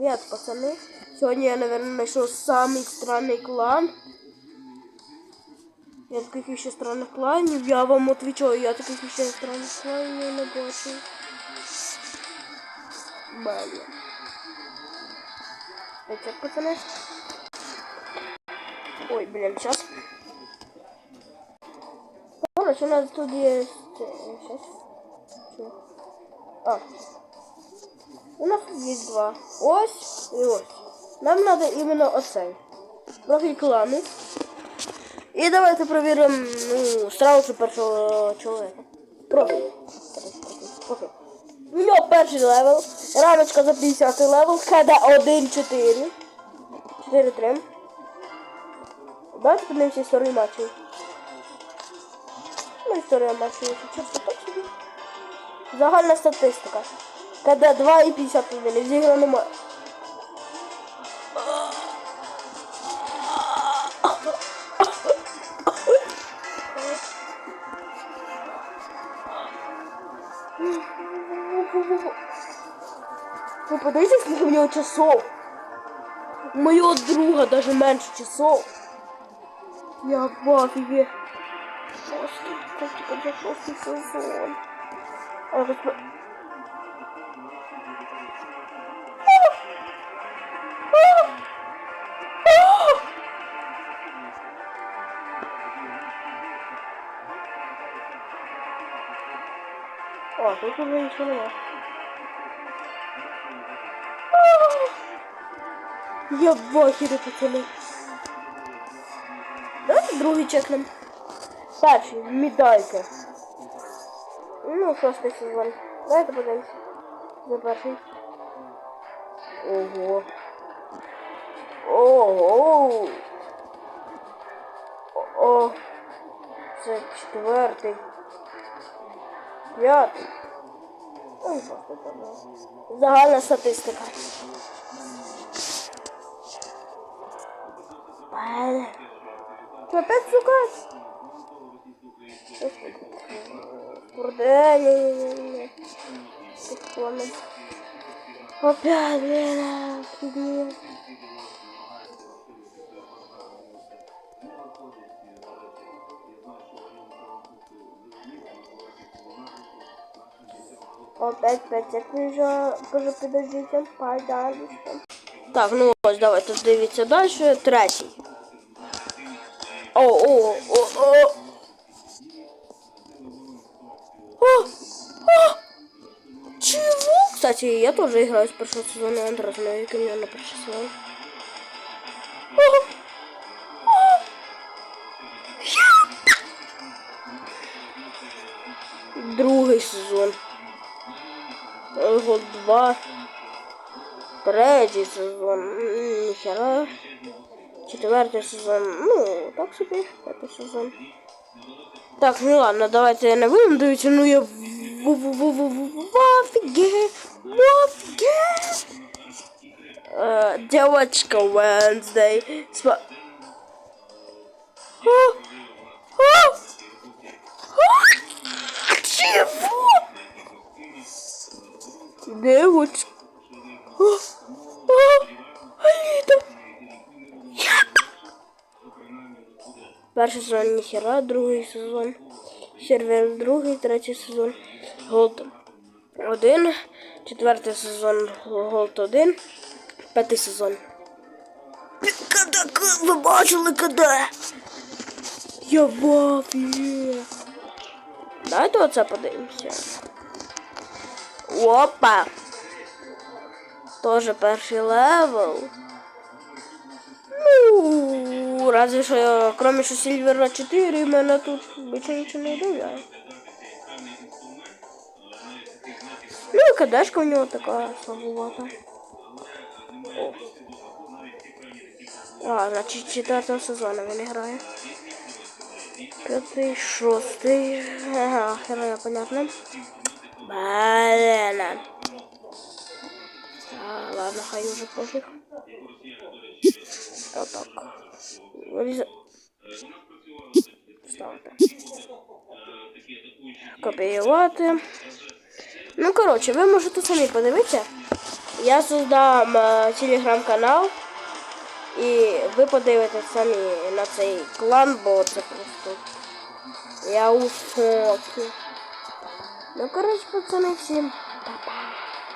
Привет, пацаны. Сегодня я, наверное, нашел самый странный клан. Я таких еще странных кланів. Я вам отвечаю, я таких еще странных кланів не бачив. Блин. Это, пацаны. Ой, блин, сейчас. Короче, у нас тут есть... Сейчас. А. У нас є два. Ось і ось. Нам треба іменно оцей. Профіль клану. І давайте перевіримо ну, сразу першого чоловіка. Профіль. Профіль. У нього перший левел. Рамочка за 50 левел. КД 1-4. 4-3. Давайте подивимося історію матчів. Ну, історія матчів, якщо чесно, так собі. Загальна статистика. КД 2,51. Зіграно ма... Ви подивіться, скільки в нього часов. У моєго друга даже менше часов. Я в афігі. Шостий, це тільки вже шостий сезон. А О, тут уже ничего нема. Я в ахері, пацани. Давайте другий чекнем. Перший, медалька. Ну, шостий сезон. Давайте подивимось. За перший. Ого. Ого. О. Це четвертий. Там. Загальна статистика. Опять сука? Не-не-не. Опять, блин, Опять пять вже, вже подождите, пожалуйста. Так, ну ось, давайте дивіться далі. Третій. О, о, о, о. О, о. Чего? Кстати, я тоже играю с прошлого сезона Андрес, но я меня на прошлый сезон. Другий сезон. Год 2. Третій сезон. М, Ніхера. Четвертий сезон. Ну, так собі. П'ятий сезон. Так, ну ладно, давайте я не будемо дивитися, ну я в офіге. В офіге. Е, Девочка Wednesday. Девочка. О! О! Аліта. Перший сезон ніхера, другий сезон. Сервер другий, третій сезон. Голд 1, четвертий сезон Голд 1, п'ятий сезон. Ви бачили КД? Я в. Давайте оце подивимося. Опа! Тоже перший левел. Ну, разве що, кроме що Сильвера 4, мене тут більше нічого не удивляє. Ну, кадешка у нього така слабувата. О. А, значить, четвертого сезону він грає. П'ятий, шостий. Ага, хероя, понятно. Блин. А, ладно, хай уже пофиг. Вот так. Виріза... Ставити. Копіювати. Ну, коротше, ви можете самі подивитися. я создам е, телеграм-канал. І ви подивитесь самі на цей клан, бо це просто. Я у шокі. Ну, коротше, пацани, всім